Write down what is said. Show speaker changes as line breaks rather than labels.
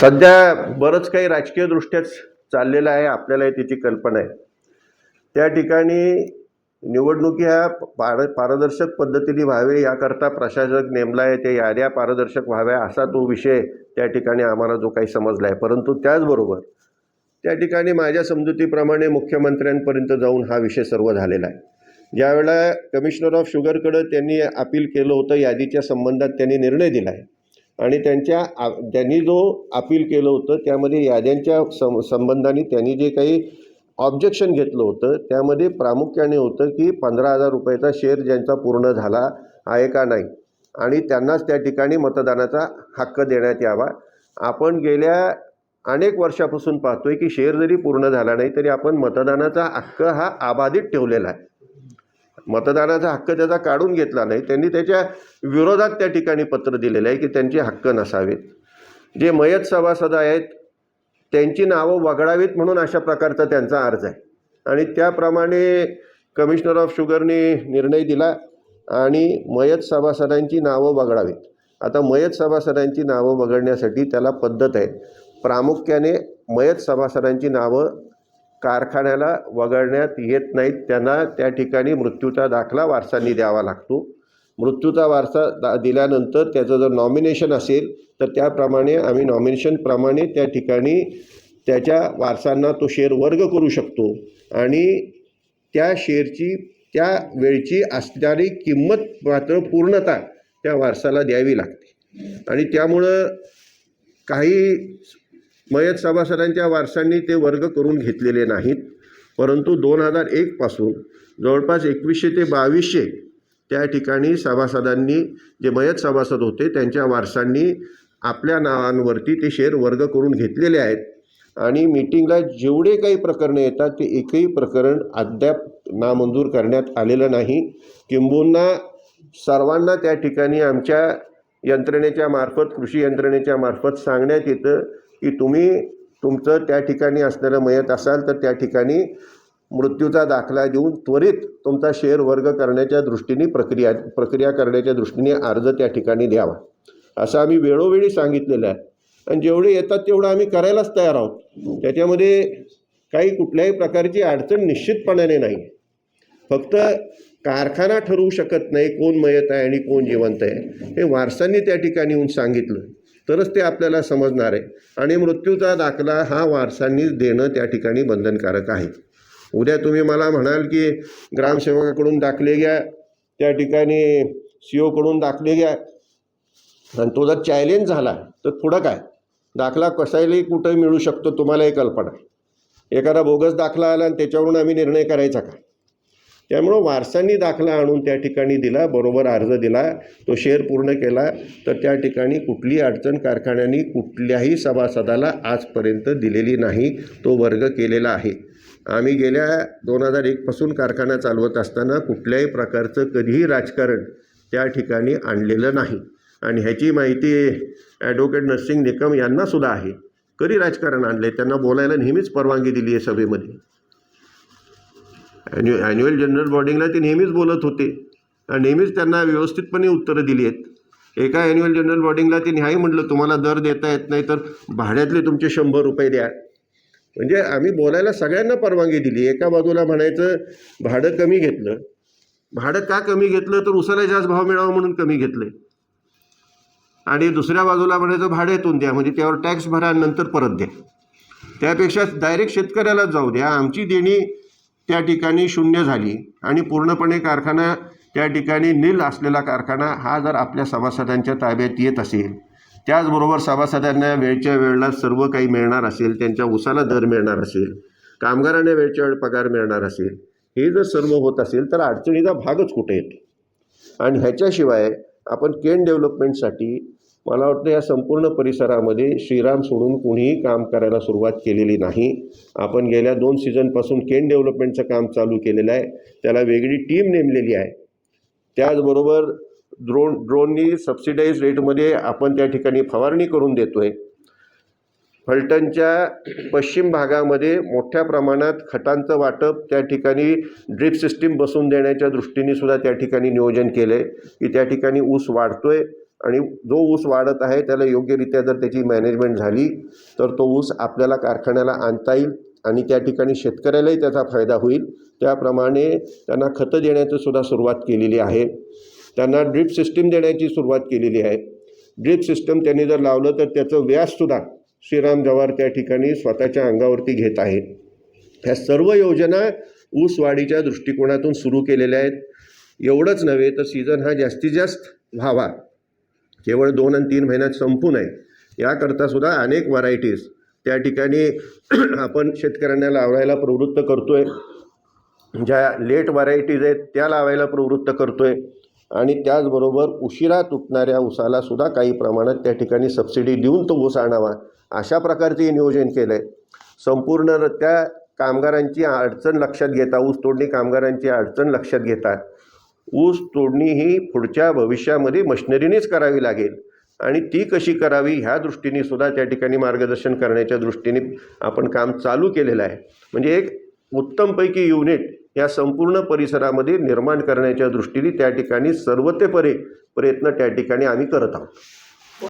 सध्या बरंच काही राजकीय दृष्ट्याच चाललेलं आहे आपल्यालाही त्याची कल्पना आहे. त्या ठिकाणी निवडणुकी ह्या पार पारदर्शक पद्धतीने व्हावे याकरता प्रशासक नेमला आहे ते याद्या पारदर्शक व्हाव्या असा तो विषय त्या ठिकाणी आम्हाला जो काही समजला आहे परंतु त्याचबरोबर त्या ठिकाणी माझ्या समजुतीप्रमाणे मुख्यमंत्र्यांपर्यंत जाऊन हा विषय सर्व झालेला आहे. ज्यावेळेला कमिशनर ऑफ शुगरकडं त्यांनी अपील केलं होतं यादीच्या संबंधात त्यांनी निर्णय दिला आहे आणि त्यांच्या आ त्यांनी जो अपील केलं होतं त्यामध्ये याद्यांच्या सं संबंधाने त्यांनी जे काही ऑब्जेक्शन घेतलं होतं त्यामध्ये प्रामुख्याने होतं की पंधरा हजार रुपयाचा शेअर ज्यांचा पूर्ण झाला आहे का नाही. आणि त्यांनाच त्या ठिकाणी मतदानाचा हक्क देण्यात यावा. आपण गेल्या अनेक वर्षापासून पाहतोय की शेअर जरी पूर्ण झाला नाही तरी आपण मतदानाचा हक्क हा अबाधित ठेवलेला आहे. मतदानाचा हक्क त्याचा काढून घेतला नाही. त्यांनी त्याच्या विरोधात त्या ठिकाणी पत्र दिलेलं आहे की त्यांचे हक्क नसावेत. जे मयत सभासद आहेत त्यांची नावं वगळावीत म्हणून अशा प्रकारचा त्यांचा अर्ज आहे. आणि त्याप्रमाणे कमिशनर ऑफ शुगरने निर्णय दिला आणि मयत सभासदांची नावं वगळावीत. आता मयत सभासदांची नावं वगळण्यासाठी त्याला पद्धत आहे. प्रामुख्याने मयत सभासदांची नावं कारखान्याला वगळण्यात येत नाहीत. त्यांना त्या ठिकाणी मृत्यूचा दाखला वारसांनी द्यावा लागतो. मृत्यूचा वारसा दा दिल्यानंतर त्याचं जर नॉमिनेशन असेल तर त्याप्रमाणे आम्ही नॉमिनेशनप्रमाणे त्या ठिकाणी त्याच्या वारसांना तो शेअर वर्ग करू शकतो. आणि त्या शेअरची त्या वेळची असणारी किंमत मात्र पूर्णता त्या वारसाला द्यावी लागते. आणि त्यामुळं काही मयत सभासदांच्या वारसांनी ते वर्ग करून घेतलेले नाहीत. परंतु दोन हजार एकपासून जवळपास एकवीसशे ते बावीसशे त्या ठिकाणी सभासदांनी जे मयत सभासद होते त्यांच्या वारसांनी आपल्या नावांवरती ते शेअर वर्ग करून घेतलेले आहेत. आणि मीटिंगला जेवढे काही प्रकरणं येतात ते एकही प्रकरण अद्याप नामंजूर करण्यात आलेलं नाही. किंबहुना सर्वांना त्या ठिकाणी आमच्या यंत्रणेच्या मार्फत कृषी यंत्रणेच्या मार्फत सांगण्यात येतं की तुम्ही तुमचं त्या ठिकाणी असणारं मयत असाल तर त्या ठिकाणी मृत्यूचा दाखला देऊन त्वरित तुमचा शेअर वर्ग करण्याच्या दृष्टीने प्रक्रिया प्रक्रिया करण्याच्या दृष्टीने अर्ज त्या ठिकाणी द्यावा. असं आम्ही वेळोवेळी सांगितलेलं आहे. आणि जेवढे येतात तेवढं आम्ही करायलाच तयार आहोत. त्याच्यामध्ये काही कुठल्याही प्रकारची अडचण निश्चितपणाने नाही. फक्त कारखाना ठरवू शकत नाही कोण मयत आहे आणि कोण जिवंत आहे. हे वारसांनी त्या ठिकाणी येऊन सांगितलं. तरच ते आपल्याला समजणार आहे. आणि मृत्यूचा दाखला हा वारसांनीच देणं त्या ठिकाणी बंधनकारक आहे. उद्या तुम्ही मला म्हणाल की ग्रामसेवकाकडून दाखले घ्या त्या ठिकाणी सी ओकडून दाखले घ्या. आणि तो जर चॅलेंज झाला तर पुढं काय? दाखला कसायलाही कुठं मिळू शकतो तुम्हालाही कल्पना आहे. एखादा बोगस दाखला आला आणि त्याच्यावरून आम्ही निर्णय करायचा का? त्यामुळं वारसांनी दाखला आणून त्या ठिकाणी दिला बरोबर अर्ज दिला तो शेअर पूर्ण केला तर त्या ठिकाणी कुठली अडचण कारखान्याने कुठल्याही सभासदाला आजपर्यंत दिलेली नाही तो वर्ग केलेला आहे. आम्ही गेल्या दोन हजार एकपासून कारखाना चालवत असताना कुठल्याही प्रकारचं कधीही राजकारण त्या ठिकाणी आणलेलं नाही. आणि ह्याची माहिती ॲडव्होकेट नरसिंग निकम यांनासुद्धा आहे. कधी राजकारण आणले त्यांना बोलायला नेहमीच परवानगी दिली आहे सभेमध्ये. ॲन्यु ॲन्युअल जनरल बॉर्डिंगला ते नेहमीच बोलत होते. आणि नेहमीच त्यांना व्यवस्थितपणे उत्तरं दिली आहेत. एका ॲन्युअल जनरल बॉर्डिंगला ते नाही म्हटलं तुम्हाला दर देता येत नाही तर भाड्यातले तुमचे शंभर रुपये द्या. म्हणजे आम्ही बोलायला सगळ्यांना परवानगी दिली. एका बाजूला म्हणायचं भाडं कमी घेतलं. भाडं का कमी घेतलं? तर उसाला जास्त भाव मिळावा म्हणून कमी घेतलं. आणि दुसऱ्या बाजूला म्हणायचं भाड्यातून द्या म्हणजे त्यावर टॅक्स भरा आणि नंतर परत द्या. त्यापेक्षा डायरेक्ट शेतकऱ्यालाच जाऊ द्या. आमची देणी त्या ठिकाणी शून्य झाली आणि पूर्णपणे कारखाना त्या ठिकाणी नील असलेला कारखाना हा जर आपल्या सभासदांच्या ताब्यात येत असेल त्याचबरोबर सभासदांना वेळच्या वेळेला सर्व काही मिळणार असेल त्यांच्या उसाला दर मिळणार असेल कामगारांना वेळच्या वेळ पगार मिळणार असेल हे जर सर्व होत असेल तर अडचणीचा भागच कुठे येतो? आणि ह्याच्याशिवाय आपण केन डेव्हलपमेंटसाठी मला वाटतं या संपूर्ण परिसरामध्ये श्रीराम सोडून कुणीही काम करायला सुरुवात केलेली नाही. आपण गेल्या दोन सीझनपासून केन डेव्हलपमेंटचं काम चालू केलेलं आहे. त्याला वेगळी टीम नेमलेली आहे. त्याचबरोबर ड्रोन ड्रोननी सबसिडाईज रेटमध्ये आपण त्या ठिकाणी फवारणी करून देतो आहे फलटणच्या पश्चिम भागामध्ये मोठ्या प्रमाणात खतांचं वाटप त्या ठिकाणी ड्रिप सिस्टीम बसून देण्याच्या दृष्टीने सुद्धा त्या ठिकाणी नियोजन केलं आहे की त्या ठिकाणी ऊस वाढतो आहे आणि जो ऊस वाढत आहे त्याला योग्यरित्या जर त्याची मॅनेजमेंट झाली तर तो ऊस आपल्याला कारखान्याला आणता येईल आणि त्या ठिकाणी शेतकऱ्यालाही त्याचा फायदा होईल. त्याप्रमाणे त्यांना खतं देण्याची सुद्धा सुरुवात केलेली आहे. त्यांना ड्रीप सिस्टीम देण्याची सुरुवात केलेली आहे. ड्रीप सिस्टम त्यांनी जर लावलं तर त्याचं व्याजसुद्धा श्रीराम जवार त्या ठिकाणी स्वतःच्या अंगावरती घेत आहे. ह्या सर्व योजना ऊसवाढीच्या दृष्टिकोनातून सुरू केलेल्या आहेत. एवढंच नव्हे तर सीझन हा जास्तीत जास्त व्हावा. केवळ दोन आणि तीन महिन्यात संपू नये. याकरता सुद्धा अनेक व्हरायटीज त्या ठिकाणी आपण शेतकऱ्यांना लावायला प्रवृत्त करतो आहे ज्या लेट व्हरायटीज आहेत त्या लावायला प्रवृत्त करतो आहे आणि त्याचबरोबर उशिरा तुटणाऱ्या ऊसाला सुद्धा काही प्रमाणात त्या ठिकाणी सबसिडी देऊन तो ऊस आणावा अशा प्रकारचे नियोजन केलं आहे संपूर्ण त्या कामगारांची अडचण लक्षात घेता ऊस तोडणी कामगारांची अडचण लक्षात घेता ऊस तोडणी ही पुढच्या भविष्यामध्ये मशिनरीनेच करावी लागेल. आणि ती कशी करावी ह्या दृष्टीने सुद्धा त्या ठिकाणी मार्गदर्शन करण्याच्या दृष्टीने आपण काम चालू केलेलं आहे. म्हणजे एक उत्तमपैकी युनिट या संपूर्ण परिसरामध्ये निर्माण करण्याच्या दृष्टीने त्या ठिकाणी सर्वतेपरे प्रयत्न त्या ठिकाणी आम्ही करत आहोत.